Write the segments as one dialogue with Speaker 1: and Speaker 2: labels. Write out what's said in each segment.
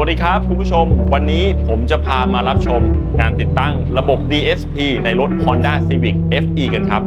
Speaker 1: วัสดีครับคุณผู้ชม วันนี้ผมจะพามารับชมงานติดตั้งระบบ DSP ในรถ Honda Civic FE กันครับ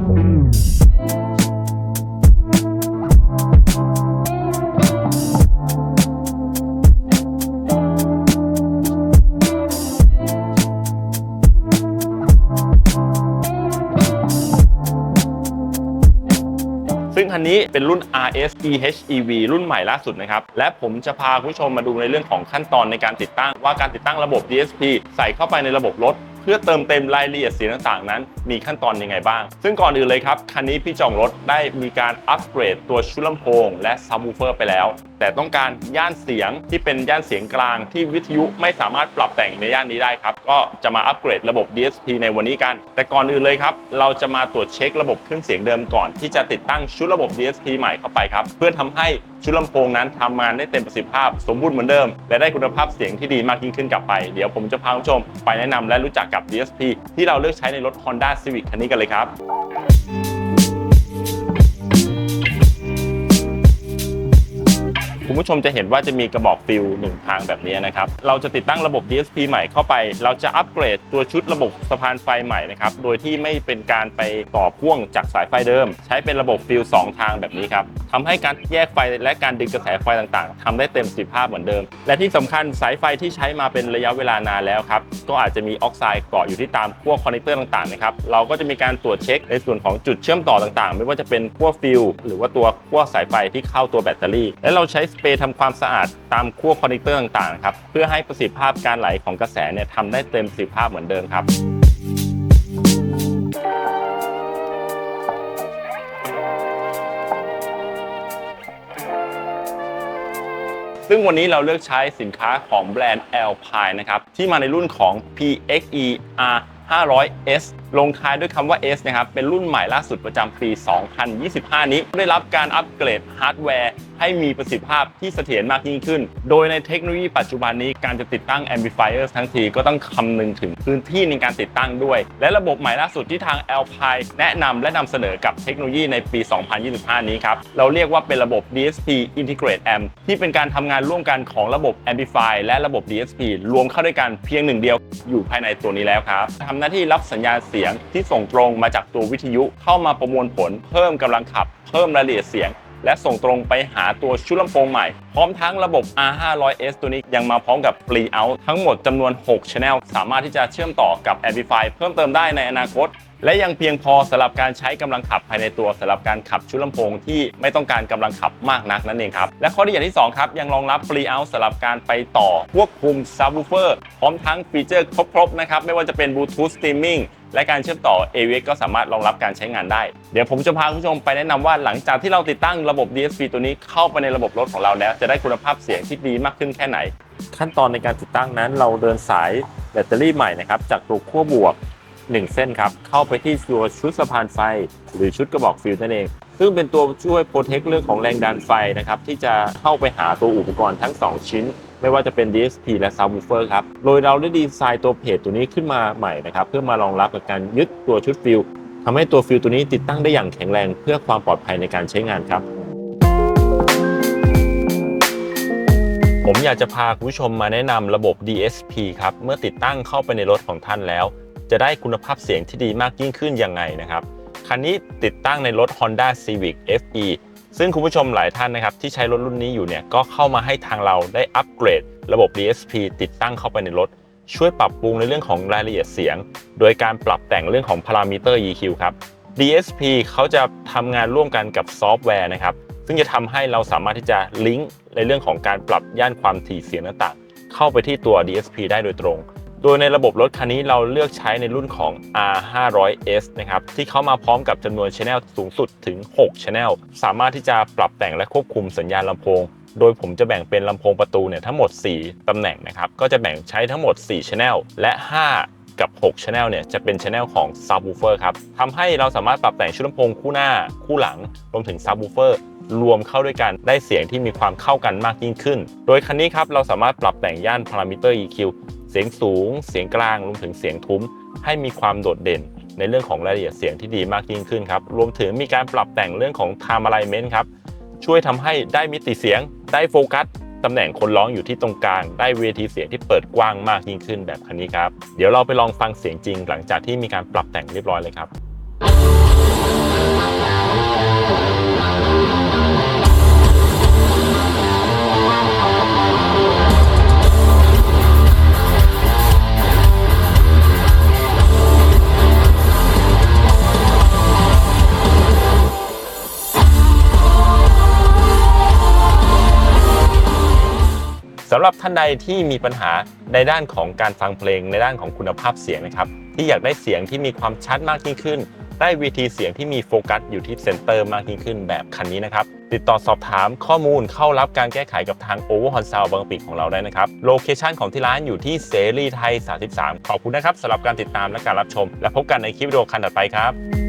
Speaker 1: ซึ่งคันนี้เป็นรุ่น RS EHEV รุ่นใหม่ล่าสุดนะครับ และผมจะพาคุณผู้ชมมาดูในเรื่องของขั้นตอนในการติดตั้ง ว่าการติดตั้งระบบ DSP ใส่เข้าไปในระบบรถเพื่อเติมเต็มรายละเอียดสีต่างๆ นั้น มีขั้นตอนยังไงบ้าง ซึ่งก่อนอื่นเลยครับ คันนี้พี่จองรถได้มีการอัปเกรดตัวชุดลำโพงและซับวูเฟอร์ไปแล้ว แต่ต้องการย่านเสียงที่เป็นย่านเสียงกลางที่วิทยุไม่สามารถปรับแต่งในย่านนี้ได้ครับ ก็จะมาอัปเกรดระบบ DSP ในวันนี้กัน แต่ก่อนอื่นเลยครับ เราจะมาตรวจเช็คระบบเครื่องเสียงเดิมก่อน ที่จะติดตั้งชุดระบบ DSP ใหม่เข้าไปครับ เพื่อทำให้ชุดลำโพงนั้นทำงานได้เต็มประสิทธิภาพ สมบูรณ์เหมือนเดิม และได้คุณภาพเสียงที่ดีมากยิ่งขึ้นกลับไป เดี๋ยวผมจะพาคุณผู้ชม ไปแนะนำและรู้จักกับ DSP ที่เราเลือกใช้ในรถ Honda Civic คันนี้กันเลยครับ ผู้ชมจะเห็นว่าจะมีกระบอกฟิลหนึ่งทางแบบนี้นะครับ เราจะติดตั้งระบบ DSP ใหม่เข้าไป เราจะอัปเกรดตัวชุดระบบสะพานไฟใหม่นะครับ โดยที่ไม่เป็นการไปต่อพ่วงจากสายไฟเดิม ใช้เป็นระบบฟิล2ทางแบบนี้ครับทำให้การแยกไฟและการดึงกระแสไฟต่างๆทำได้เต็มประสิทธิภาพเหมือนเดิม และที่สำคัญสายไฟที่ใช้มาเป็นระยะเวลานานแล้วครับ ก็อาจจะมีออกไซด์เกาะอยู่ที่ตามขั้วคอนเนคเตอร์ต่างๆนะครับ เราก็จะมีการตรวจเช็คในส่วนของจุดเชื่อมต่อต่างๆ ไม่ว่าจะเป็นขั้วฟิลหรือว่าตัวขั้วสายไฟที่เข้าตัวแบตเตอรี่ และเราใช้สเปย์ทำความสะอาดตามขั้วคอนเนคเตอร์ต่างๆครับเพื่อให้ประสิทธิภาพการไหลของกระแสเนี่ยทำได้เต็มประสิทธิภาพเหมือนเดิมครับซึ่งวันนี้เราเลือกใช้สินค้าของแบรนด์ Alpine นะครับ ที่มาในรุ่นของ PXE R 500S ลงท้ายด้วยคำว่า S นะครับ เป็นรุ่นใหม่ล่าสุดประจำปี 2025 นี้ ได้รับการอัปเกรดฮาร์ดแวร์ ให้มีประสิทธิภาพที่เสถียรมากยิ่งขึ้น โดยในเทคโนโลยีปัจจุบันนี้การจะติดตั้ง amplifier ทั้งทีก็ต้องคำนึงถึงพื้นที่ในการติดตั้งด้วย และระบบใหม่ล่าสุดที่ทาง Alpine แนะนำและนำเสนอกับเทคโนโลยีในปี 2025 นี้ครับ เราเรียกว่าเป็นระบบ DSP Integrate Amp ที่เป็นการทำงานร่วมกันของระบบ Amplify และระบบ DSP รวมเข้าด้วยกันเพียงหนึ่งเดียวอยู่ภายในตัวนี้แล้วครับทำหน้าที่รับสัญญาณเสียงที่ส่งตรงมาจากตัววิทยุเข้ามาประมวลผลเพิ่มกำลังขับ เพิ่มรายละเอียดเสียง และส่งตรงไปหาตัวชุดลำโพงใหม่ พร้อมทั้งระบบ R500S ตัวนี้ยังมาพร้อมกับ Free Out ทั้งหมดจำนวน 6 Channel สามารถที่จะเชื่อมต่อกับ Amplify เพิ่มเติมได้ในอนาคต และยังเพียงพอสำหรับการใช้กำลังขับภายในตัวสำหรับการขับชุดลำโพงที่ไม่ต้องการกำลังขับมากนักนั่นเองครับ และข้อดีอย่างที่2ครับยังรองรับ Free Out สำหรับการไปต่อควบคุม Subwoofer พร้อมทั้งฟีเจอร์ครบๆนะครับไม่ว่าจะเป็น Bluetooth Streaming และการเชื่อมต่อ AVX ก็สามารถรองรับการใช้งานได้ เดี๋ยวผมจะพาคุณผู้ชมไปแนะนำว่าหลังจากที่เราติดตั้งระบบ DSP ตัวนี้เข้าไปในระบบรถของเราแล้ว จะได้คุณภาพเสียงที่ดีมากขึ้นแค่ไหน ขั้นตอนในการติดตั้งนั้นเราเดินสายแบตเตอรี่ใหม่นะครับจากตัวขั้วบวก 1 เส้นครับ เข้าไปที่ตัวชุดสะพานไฟ หรือชุดกระบอกฟิวนั่นเอง ซึ่งเป็นตัวช่วยโปรเทคเรื่องของแรงดันไฟนะครับ ที่จะเข้าไปหาตัวอุปกรณ์ทั้ง 2 ชิ้น ไม่ว่าจะเป็น DSP และ Subwoofer ครับ โดยเราได้ดีไซน์ตัวเพจตัวนี้ขึ้นมาใหม่นะครับ เพื่อมารองรับกับการยึดตัวชุดฟิลทำให้ตัวฟิลตัวนี้ติดตั้งได้อย่างแข็งแรง เพื่อความปลอดภัยในการใช้งานครับผมอยากจะพาคุณผู้ชมมาแนะนำระบบ DSP ครับ เมื่อติดตั้งเข้าไปในรถของท่านแล้ว จะได้คุณภาพเสียงที่ดีมากยิ่งขึ้นยังไงนะครับ คันนี้ติดตั้งในรถ Honda Civic FE ซึ่งคุณผู้ชมหลายท่านนะครับที่ใช้รถรุ่นนี้อยู่เนี่ยก็เข้ามาให้ทางเราได้อัปเกรด ระบบ DSP ติดตั้งเข้าไปในรถ ช่วยปรับปรุงในเรื่องของรายละเอียดเสียง โดยการปรับแต่งเรื่องของพารามิเตอร์ EQ ครับ DSP เขาจะทำงานร่วมกันกับซอฟต์แวร์นะครับซึ่งจะทำให้เราสามารถที่จะลิงก์ในเรื่องของการปรับย่านความถี่เสียงต่างๆ เข้าไปที่ตัว DSP ได้โดยตรง โดยในระบบรถคันนี้เราเลือกใช้ในรุ่นของ R500S นะครับที่เข้ามาพร้อมกับจำนวน Channel สูงสุดถึง 6 Channel สามารถที่จะปรับแต่งและควบคุมสัญญาณลำโพง โดยผมจะแบ่งเป็นลำโพงประตูเนี่ยทั้งหมด 4 ตำแหน่งนะครับ ก็จะแบ่งใช้ทั้งหมด 4 Channel และ 5กับ6 Channel เนี่ยจะเป็น Channel ของ Subwoofer ครับทำให้เราสามารถปรับแต่งชุดลำโพงคู่หน้าคู่หลัง รวมถึง Subwoofer รวมเข้าด้วยกันได้เสียงที่มีความเข้ากันมากยิ่งขึ้น โดยคันนี้ครับเราสามารถปรับแต่งย่านพารามิเตอร์ EQ เสียงสูง เสียงกลางรวมถึงเสียงทุ้ม ให้มีความโดดเด่น ในเรื่องของรายละเอียดเสียงที่ดีมากยิ่งขึ้นครับรวมถึงมีการปรับแต่งเรื่องของ time alignment ครับช่วยทำให้ได้มิติเสียงได้โฟกัสตำแหน่งคนร้องอยู่ที่ตรงกลาง ได้เวทีเสียงที่เปิดกว้างมากยิ่งขึ้นแบบคันนี้ครับ เดี๋ยวเราไปลองฟังเสียงจริงหลังจากที่มีการปรับแต่งเรียบร้อยเลยครับำหรับท่านใดที่มีปัญหาในด้านของการฟังเพลงในด้านของคุณภาพเสียงนะครับ ที่อยากได้เสียงที่มีความชัดมากยิ่งขึ้น ได้วีทีเสียงที่มีโฟกัสอยู่ที่เซนเตอร์มากยิ่งขึ้นแบบคันนี้นะครับ ติดต่อสอบถามข้อมูลเข้ารับการแก้ไขกับทาง Overhorn Sound บางปีของเราได้นะครับ โลเคชันของที่ร้านอยู่ที่เสรีไทย 33 ขอบคุณนะครับสำหรับการติดตามและการรับชม และพบกันในคลิปวิดีโอคันต่อไปครับ